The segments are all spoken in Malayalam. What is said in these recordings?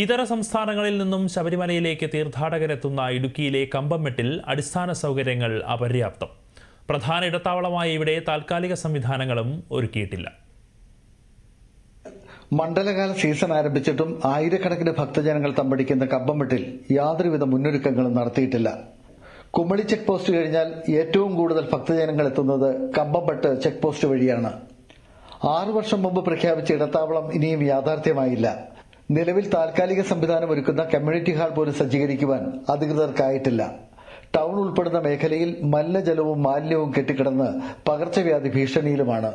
ഇതര സംസ്ഥാനങ്ങളിൽ നിന്നും ശബരിമലയിലേക്ക് തീർത്ഥാടകരെത്തുന്ന ഇടുക്കിയിലെ കമ്പംമെട്ടിൽ അടിസ്ഥാന സൗകര്യങ്ങൾ അപര്യാപ്തം. പ്രധാന ഇടത്താവളമായ ഇവിടെ താൽക്കാലിക സംവിധാനങ്ങളും ഒരുക്കിയിട്ടില്ല. മണ്ഡലകാല സീസൺ ആരംഭിച്ചിട്ടും ആയിരക്കണക്കിന് ഭക്തജനങ്ങൾ തമ്പടിക്കുന്ന കമ്പംമെട്ടിൽ യാതൊരുവിധ മുന്നൊരുക്കങ്ങളും നടത്തിയിട്ടില്ല. കുമളി ചെക്ക് പോസ്റ്റ് കഴിഞ്ഞാൽ ഏറ്റവും കൂടുതൽ ഭക്തജനങ്ങൾ എത്തുന്നത് കമ്പംപെട്ട് ചെക്ക് പോസ്റ്റ് വഴിയാണ്. ആറു വർഷം മുമ്പ് പ്രഖ്യാപിച്ച ഇടത്താവളം ഇനിയും യാഥാർത്ഥ്യമായില്ല. നിലവിൽ താൽക്കാലിക സംവിധാനം ഒരുക്കുന്ന കമ്മ്യൂണിറ്റി ഹാൾ പോലും സജ്ജീകരിക്കുവാൻ അധികൃതർക്കായിട്ടില്ല. ടൗൺ ഉൾപ്പെടുന്ന മേഖലയിൽ മലിനജലവും മാലിന്യവും കെട്ടിക്കിടന്ന് പകർച്ചവ്യാധി ഭീഷണിയിലുമാണ്.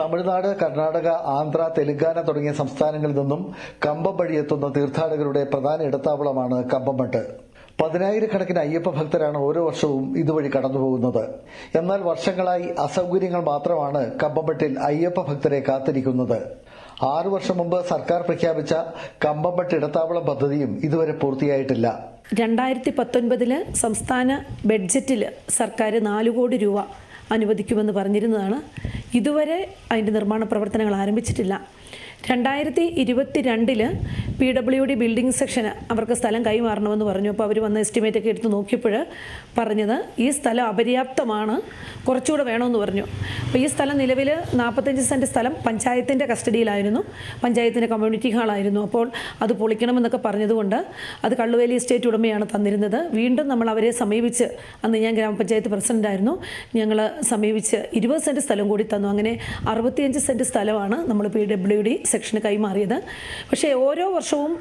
തമിഴ്നാട് കർണാടക ആന്ധ്ര തെലങ്കാന തുടങ്ങിയ സംസ്ഥാനങ്ങളിൽ നിന്നും കമ്പം വഴി എത്തുന്ന തീർത്ഥാടകരുടെ പ്രധാന ഇടത്താവളമാണ് കമ്പംമട്ട് പതിനായിരക്കണക്കിന് അയ്യപ്പ ഭക്തരാണ് ഓരോ വർഷവും ഇതുവഴി കടന്നുപോകുന്നത്. എന്നാൽ വർഷങ്ങളായി അസൗകര്യങ്ങൾ മാത്രമാണ് കമ്പംമട്ടിൽ അയ്യപ്പ ഭക്തരെ കാത്തിരിക്കുന്നത്. ആറു വർഷം മുമ്പ് സർക്കാർ പ്രഖ്യാപിച്ച കമ്പംപട്ട് ഇടത്താവളം പദ്ധതിയും ഇതുവരെ പൂർത്തിയായിട്ടില്ല. രണ്ടായിരത്തി പത്തൊൻപതിൽ സംസ്ഥാന ബഡ്ജറ്റിൽ സർക്കാർ നാല് കോടി രൂപ അനുവദിക്കുമെന്ന് പറഞ്ഞിരുന്നതാണ്. ഇതുവരെ അതിന്റെ നിർമ്മാണ പ്രവർത്തനങ്ങൾ ആരംഭിച്ചിട്ടില്ല. രണ്ടായിരത്തി ഇരുപത്തി രണ്ടിൽ പി ഡബ്ല്യു ഡി ബിൽഡിംഗ് സെക്ഷന് അവർക്ക് സ്ഥലം കൈമാറണമെന്ന് പറഞ്ഞു. അപ്പോൾ അവർ വന്ന് എസ്റ്റിമേറ്റ് ഒക്കെ എടുത്ത് നോക്കിയപ്പോൾ പറഞ്ഞത് ഈ സ്ഥലം അപര്യാപ്തമാണ് കുറച്ചുകൂടെ വേണമെന്ന് പറഞ്ഞു. അപ്പോൾ ഈ സ്ഥലം നിലവിൽ നാൽപ്പത്തഞ്ച് സെന്റ് സ്ഥലം പഞ്ചായത്തിന്റെ കസ്റ്റഡിയിലായിരുന്നു പഞ്ചായത്തിന്റെ കമ്മ്യൂണിറ്റി ഹാളായിരുന്നു അപ്പോൾ അത് പൊളിക്കണമെന്നൊക്കെ പറഞ്ഞതുകൊണ്ട് അത് കള്ളുവേലി എസ്റ്റേറ്റ് ഉടമയാണ് തന്നിരുന്നത്. വീണ്ടും നമ്മൾ അവരെ സമീപിച്ച് അന്ന് ഞാൻ ഗ്രാമപഞ്ചായത്ത് പ്രസിഡന്റായിരുന്നു ഞങ്ങൾ സമീപിച്ച് ഇരുപത് സെന്റ് സ്ഥലം കൂടി തന്നു. അങ്ങനെ അറുപത്തിയഞ്ച് സെന്റ് സ്ഥലമാണ് നമ്മൾ പി ഡബ്ല്യു ഡി സെക്ഷന് കൈമാറിയത്. പക്ഷേ ഓരോ വർഷവും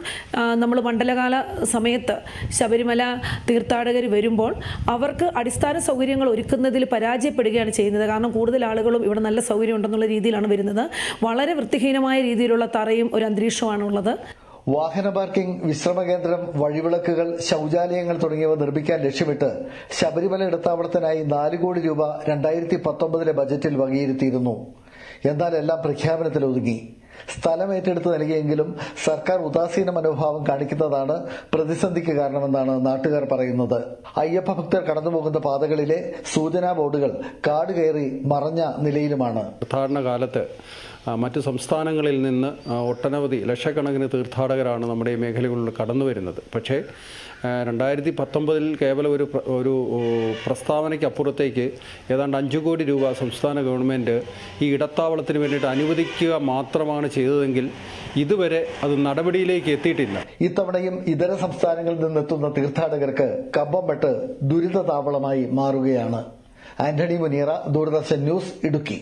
നമ്മൾ മണ്ഡലകാല സമയത്ത് ശബരിമല തീർത്ഥാടകർ വരുമ്പോൾ അവർക്ക് അടിസ്ഥാന സൗകര്യങ്ങൾ ഒരുക്കുന്നതിൽ പരാജയപ്പെടുകയാണ് ചെയ്യുന്നത്. കാരണം കൂടുതൽ ആളുകളും ഇവിടെ നല്ല സൗകര്യം ഉണ്ടെന്നുള്ള രീതിയിലാണ് വരുന്നത്. വളരെ വൃത്തിഹീനമായ രീതിയിലുള്ള തറയും ഒരു അന്തരീക്ഷമാണുള്ളത് വാഹന പാർക്കിംഗ് വിശ്രമ കേന്ദ്രം വഴിവിളക്കുകൾ ശൌചാലയങ്ങൾ തുടങ്ങിയവ നിർമ്മിക്കാൻ ലക്ഷ്യമിട്ട് ശബരിമല ഇടത്താവളത്തിനായി നാല് കോടി രൂപ രണ്ടായിരത്തി പത്തൊമ്പതിലെ ബജറ്റിൽ വകയിരുത്തിയിരുന്നു. എന്നാൽ എല്ലാം പ്രഖ്യാപനത്തിൽ ഒതുങ്ങി സ്ഥലം ഏറ്റെടുത്ത് നൽകിയെങ്കിലും സർക്കാർ ഉദാസീന മനോഭാവം കാണിക്കുന്നതാണ് പ്രതിസന്ധിക്ക് കാരണമെന്നാണ് നാട്ടുകാർ പറയുന്നത്. അയ്യപ്പ ഭക്തർ കടന്നുപോകുന്ന പാതകളിലെ സൂചനാ ബോർഡുകൾ കാട് കയറി മറഞ്ഞ നിലയിലുമാണ്. തീർത്ഥാടന കാലത്ത് മറ്റു സംസ്ഥാനങ്ങളിൽ നിന്ന് ഒട്ടനവധി ലക്ഷക്കണക്കിന് തീർത്ഥാടകരാണ് നമ്മുടെ ഈ മേഖലകളിൽ കടന്നു വരുന്നത് പക്ഷേ രണ്ടായിരത്തി പത്തൊമ്പതിൽ കേവലം ഒരു ഒരു പ്രസ്താവനയ്ക്ക് അപ്പുറത്തേക്ക് ഏതാണ്ട് അഞ്ച് കോടി രൂപ സംസ്ഥാന ഗവൺമെന്റ് ഈ ഇടത്താവളത്തിന് വേണ്ടിയിട്ട് അനുവദിക്കുക മാത്രമാണ് ചെയ്തതെങ്കിൽ ഇതുവരെ അത് നടപടിയിലേക്ക് എത്തിയിട്ടില്ല. ഇത്തവണയും ഇതര സംസ്ഥാനങ്ങളിൽ നിന്നെത്തുന്ന തീർത്ഥാടകർക്ക് കമ്പംമെട്ട് ദുരിത താവളമായി മാറുകയാണ്. ആന്റണി മുനിയറ ദൂരദർശൻ ന്യൂസ് ഇടുക്കി.